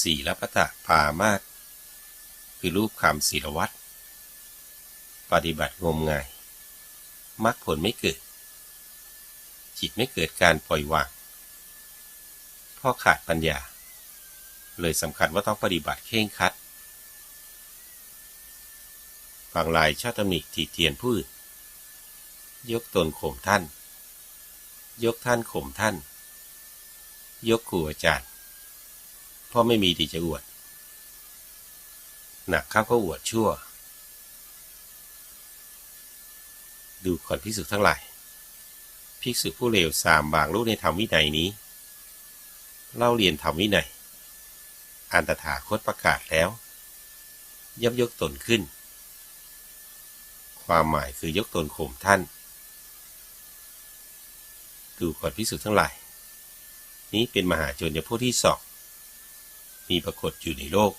ศีลปตะพามาศคือรูปคำศีลวัตรปฏิบัติงมงายมรรคผลไม่เกิด จิตไม่เกิดการปล่อยวางเพ่อขาดปัญญา เลยสำคัญว่าต้องปฏิบัติเข่งคัดบางรายชอบตำหนิทีเตียนผู้อื่นยกตนข่มท่าน ยกท่านข่มท่าน ยกครูอาจารย์ เพราะไม่มีที่จะอวด หนักเข้าก็อวดชั่ว ดูก่อนพิสุทั้งหลายภิกษุผู้เลวสามบางรูปในธรรมวินัยนี้ เล่าเรียนธรรมวินัย อันตถาคตประกาศแล้วย่ำยกตนขึ้น ความหมายคือยกตนข่มท่าน ดูก่อนพิสุทั้งหลาย นี้เป็นมหาชนยผู้ที่สอง มีปรากฏอยู่ในโลก